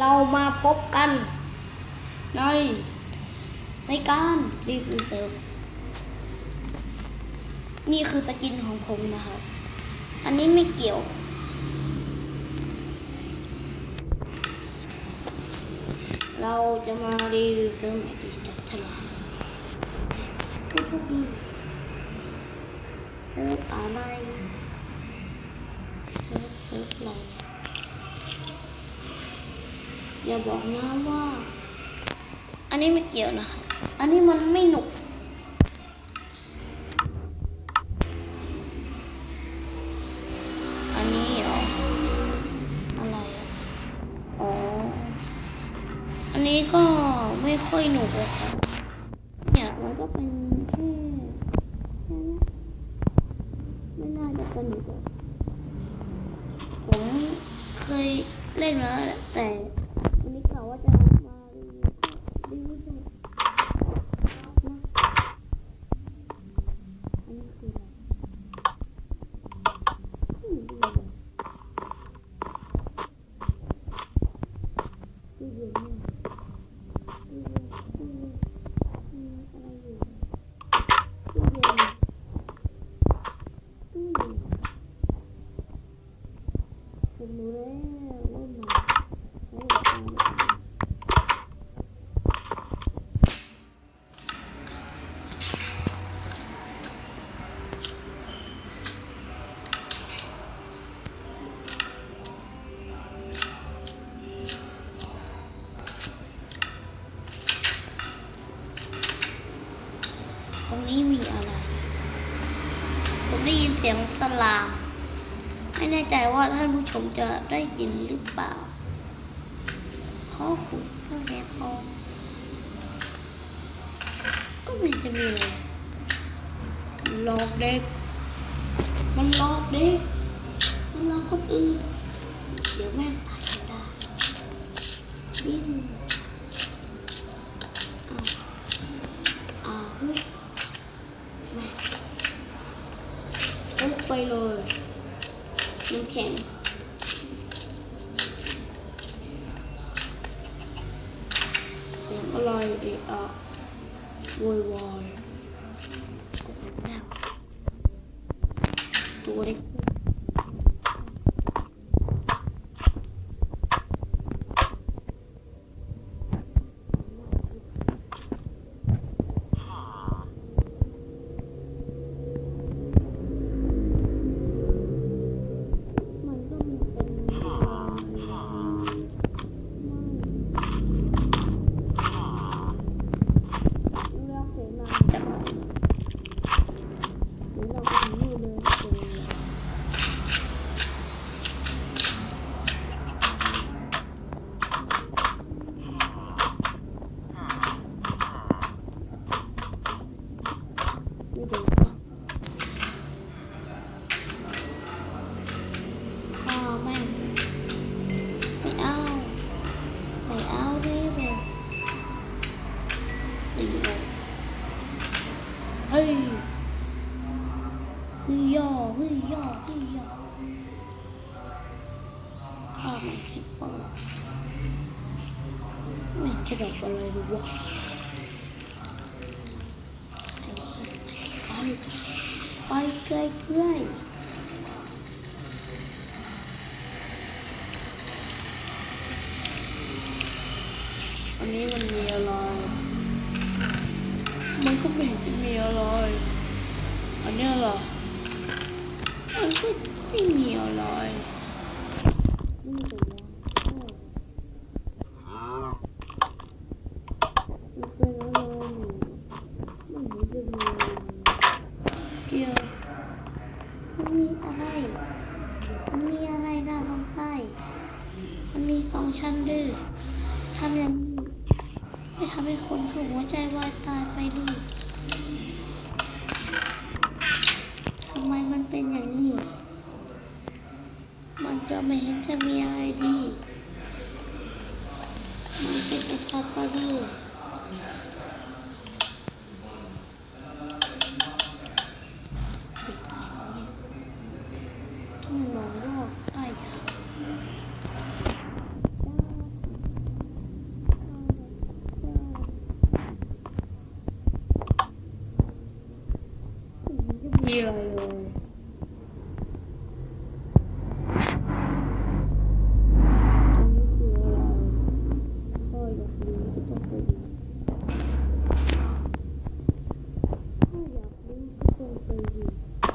เรามาพบกันในในการรีวิวเซิร์ฟนี่คือสกินของผมนะครับ อันนี้ไม่เกี่ยว เราจะมารีวิวเซิร์ฟไหนดีจัดฉลากผู้โชคดีเซิร์ฟอะไรเซิร์ฟเซิร์ฟอะไรเนี่ย อย่าบอกนะว่า อันนี้ไม่เกี่ยวนะครับอันนี้มันไม่หนุก อันนี้เหรออะไรอะอ๋อ อันนี้ก็ไม่ค่อยหนุกเลยครับเนี่ยมันก็เป็นแค่แค่นี้ไม่น่าจะสนุกอะผมเคยเล่นมาแล้วแหละแต่วันนี้กล่าวว่าจะมารีวิวรีวิวแบบนะอันนี้คืออะไรไม่รู้เลยตู้เย็นเนี่ยตู้เย็นตู้เย็นมีอะไรอยู่ตู้เย็นตู้เย็นผมรู้แล้วว่ามันใช้กับอะไรตรง นี้มีอะไร ผมได้ยินเสียงสลาม ไม่แน่ใจว่าท่านผู้ชมจะได้ยินหรือเปล่าเขาขุดเสื้อแกพอก็ไม่จะมีอะไรหลอกเด็ก มันหลอกเด็ก มันหลอกคนอื่น เดี๋ยวแม่ตายได้วิ่อ้าวอ้าวเฮ้ยแม่งทุบไปเลยน้ำแข็งเสียงอะไรเอะอะโวยวายกดแล้ว ตัว เฮ้ยย่อเฮ้ยย่อข้าวม่งคิปเปอร์แม่งจะดอกอะไรดูวะไปไปไกลเกล้ยอันนี้มันมีอะไร มันก็ไม่เห็นจะมีอะไร อันเนี้ยเหรอ มันก็ไม่มีอะไรเป็นอะไรมันเป็นอะไรอยู่มันเหมือนจะมีอะไรเกี่ยวมันมีอะไร มันมีอะไรน่าสงสัยมันมีสองชั้นดื้อทำอย่างนี้ไม่ทำให้คนคือหัวใจวายตายไปดื้อ เป็นอย่างนี้ มันก็ไม่เห็นจะมีอะไรดี มันเป็นแต่สัตว์ปะหลาดปิดอะไรวะเนี่ยต้องมองรอบใต้ยาง มีอะไรเลยอันนี้คืออะไรก็อยากรู้ก็ต้องไปดูถ้าอยากรู้ก็ต้องไปดู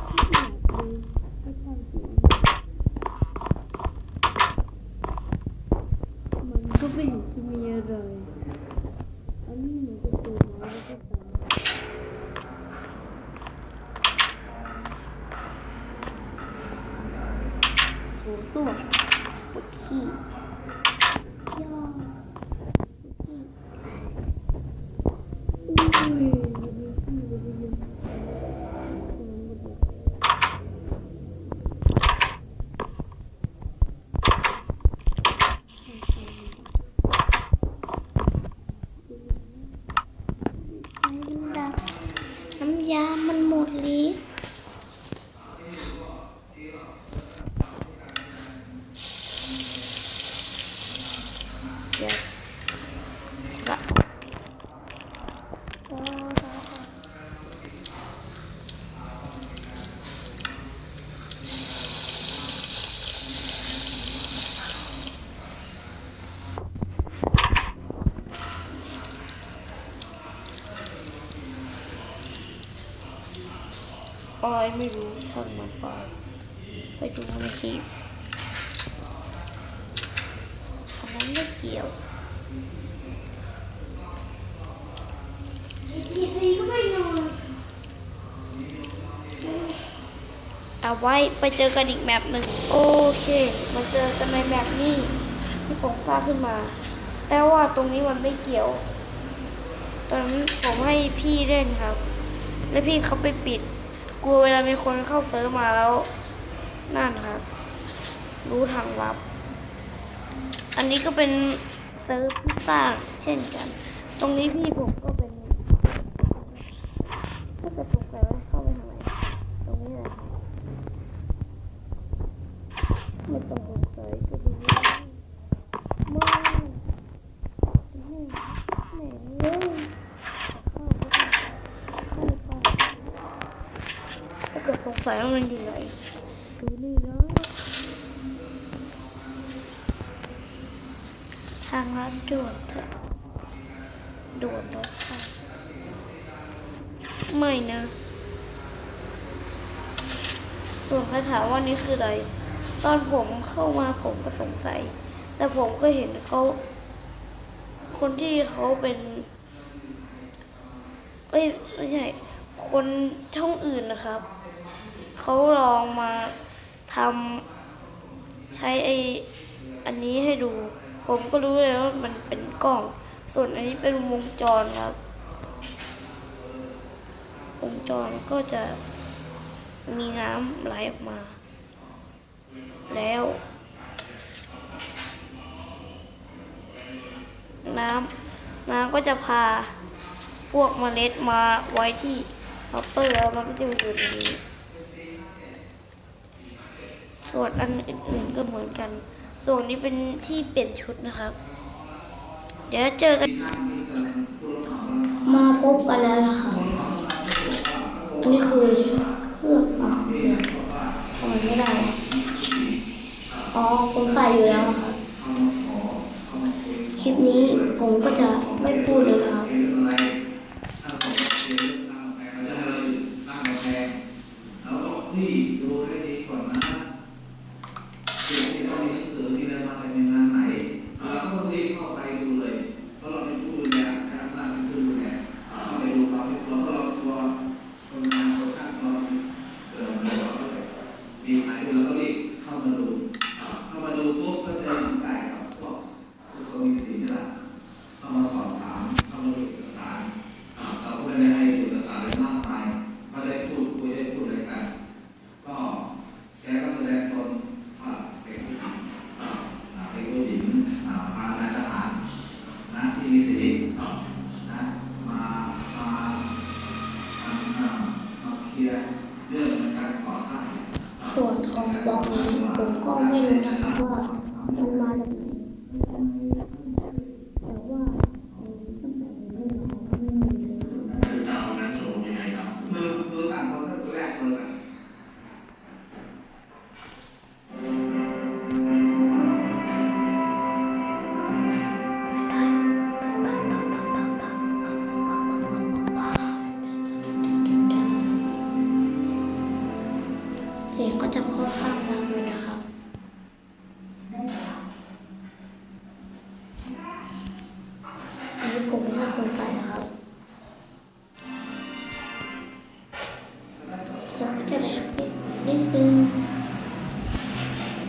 ถ้าอยากรู้ก็ช่างหัวมันก็ไม่เห็นจะมีอะไร อันนี้เหมือนจะเปิดมาแล้วก็ตามโถส้วมปวดขี้ย่าปวดขี้อุ้ยมันมีขี้มันมีขี้มันหมดเลยไอ้ดับน้ำยา มันหมดลิตรเดี๋ยวก็ออย ไม่รู้ช่างมันไปไปดูในคลิปอันนั้นไม่เกี่ยวเอาไว้ไปเจอกันอีกแมปหนึ่งโอเค มาเจอกันในแมปนี้ที่ผมสร้างขึ้นมา แต่ว่าตรงนี้มันไม่เกี่ยว ตอนนั้นผมให้พี่เล่นครับ แล้วพี่เขาไปปิด กลัวเวลามีคนเข้าเซิร์ฟมาแล้ว นั่นครับ รู้ทางลับ อันนี้ก็เป็นเซิร์ฟที่สร้างเช่นกัน ตรงนี้พี่ผมก็เป็นก็จะตรงไปว่าเข้าไปทางไหนตรงนี้เลยครับไม่ต้องสงสัยก็ดูไม่ไม่ไม่เลยเข้าไปเข้าไป ถ้าเกิดสงสันวันอยู่ไหนดูนี่นะทางลัดด่วนเถอะด่วนรถไฟไม่นะส่วนครถามว่านี่คืออะไร ตอนผมเข้ามาผมก็สงสัย แต่ผมก็เห็นเขา คนที่เขาเป็นเอ้ยไม่ใช่ คนช่องอื่นนะครับ เขาลองมาทำใช้ไออันนี้ให้ดู ผมก็รู้เลยว่ามันเป็นกล้อง ส่วนอันนี้เป็นวงจรครับ วงจรก็จะมีน้ำไหลออกมา แล้วน้ำน้ำก็จะพาพวกเมล็ดมาไว้ที่ฮอปเปอร์แล้วมันก็จะมาอยู่ตรงนี้ ส่วนอันอื่นๆก็เหมือนกัน ส่วนนี้เป็นที่เปลี่ยนชุดนะครับ เดี๋ยวเจอกัน มาพบกันแล้วนะคะอันนี้คือะเดี๋ยวทำไมไม่ได้วะอ๋อผมใส่อยู่แล้วนะคะ คลิปนี้ผมก็จะไม่พูดเลยครับ ที่ดูให้ดีก่อนนะสิ่งที่ต้องมีหนังสือมีอะไรมาจากในงานไหนเราก็ต้องรีบเข้าไปดูเลย เพราะเราเป็นผู้ดูแลการตั้งเป็นผู้ดูแลเข้าไปดูความเรียบร้อยเพราะเราตัวคนงานคนช่างเราเดินมาเราก็เลยมีใครดูเราก็รีบเข้ามาดู เข้ามาดูปุ๊บก็จะมีสายกับพวกผู้คนมีสีนี่แหละเข้ามาสอบถามเข้ามาดูเอกสารเราก็ไม่ได้ให้เอกสารอะไรมากมายไม่ได้พูดคุยได้พูดอะไรกัน ก็แกก็แสดงตนว่าเป็นผู้หญิงอ่าเป็นผู้หญิงอ่าพานายทหารนะที่มีสีนะมามามามามาเคลียร์เรื่องการก่อสร้าง ส่วนของบล็อกนี้ผมก็ไม่รู้นะครับว่า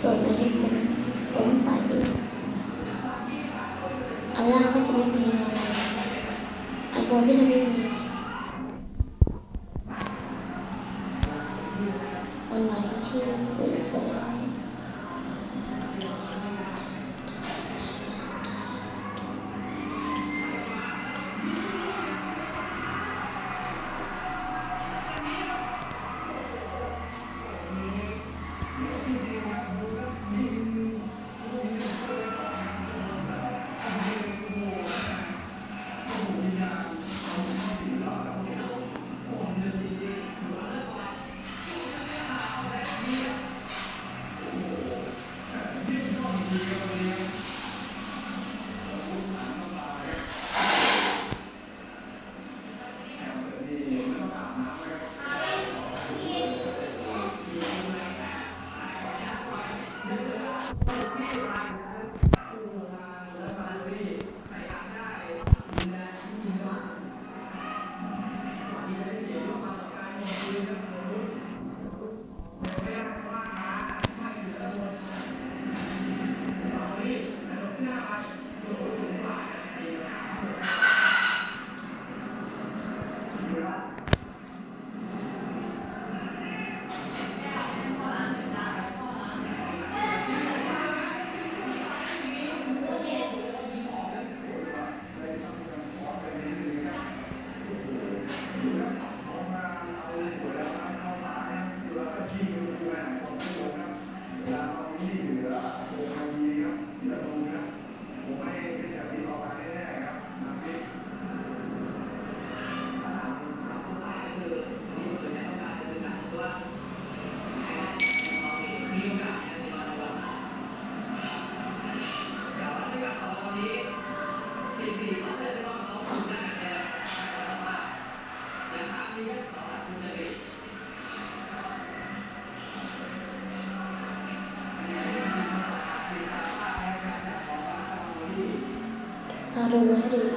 ส่วนตัวที่ผมผมใส่อันล่าก็จะไม่มีอันบนก็จะไม่มี เอา